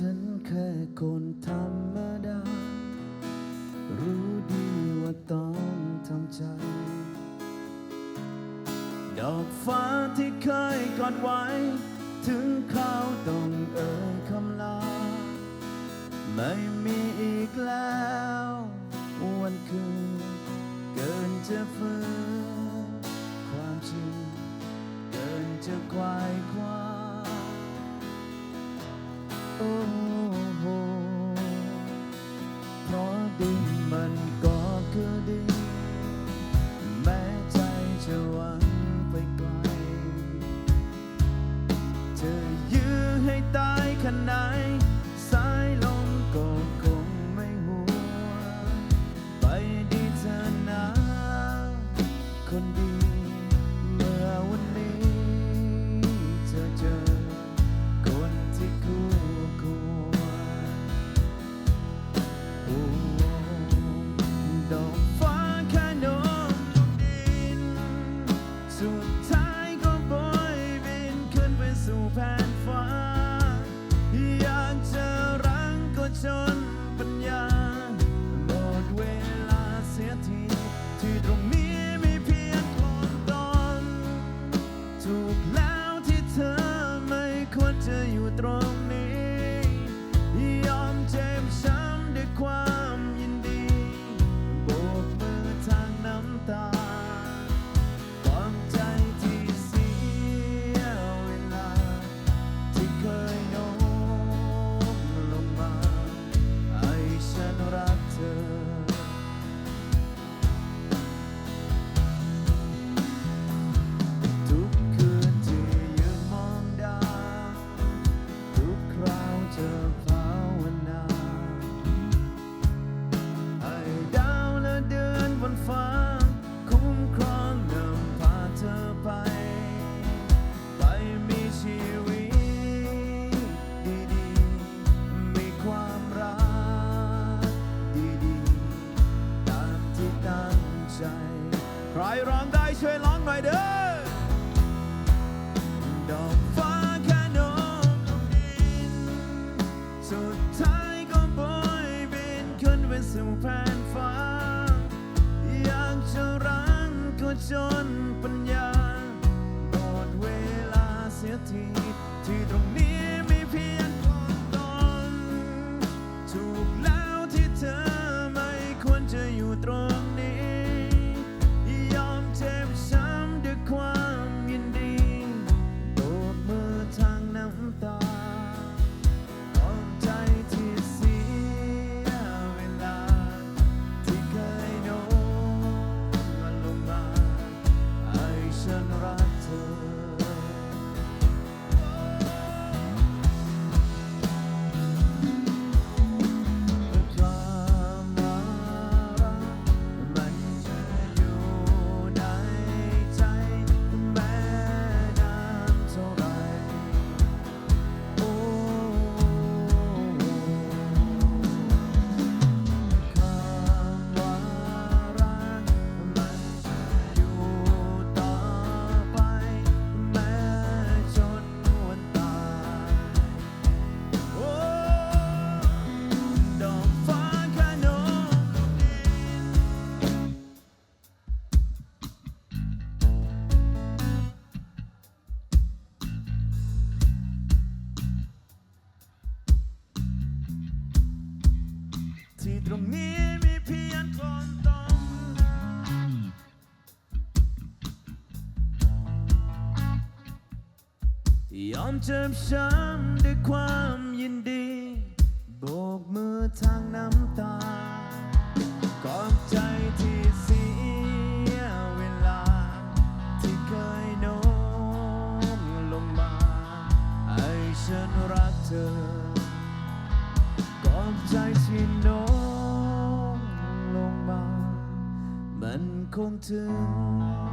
ฉันแค่คนธรรมดา รู้ดีว่าต้องทำใจ ดอกฟ้าที่เคยกอดไว้ ถึงคราวต้องเอ่ยคำลา ไม่มีอีกแล้ววันคืนเกินจะฝืนความจริงเกินจะควายควา โอ้โหเพราะดินมันก็คือดิน แม้ใจจะหวังไปไกลจะยื้อให้ตายขนาดสายลมก็คงไม่หัว ไปดีเธอนะคนดี ร้องได้ช่วยร้องหน่อยเด้อดอกฟ้าแค่โน้มลงดินสุดท้ายก็โบยบินขึ้นไปสู่แผ่นฟ้า อยากจะรังก็จนปัญญาหมดเวลาเสียทีที่ตรง ที่ตรงนี้มีเพียงคนต้องยอมเจ็บช้ำด้วยความยินดี โบกมือทางน้ำตาขอบใจที่เสียเวลา ที่เคยโน้มลงมา ให้ฉันรักเธอกอบใจที่โน้ คงถึง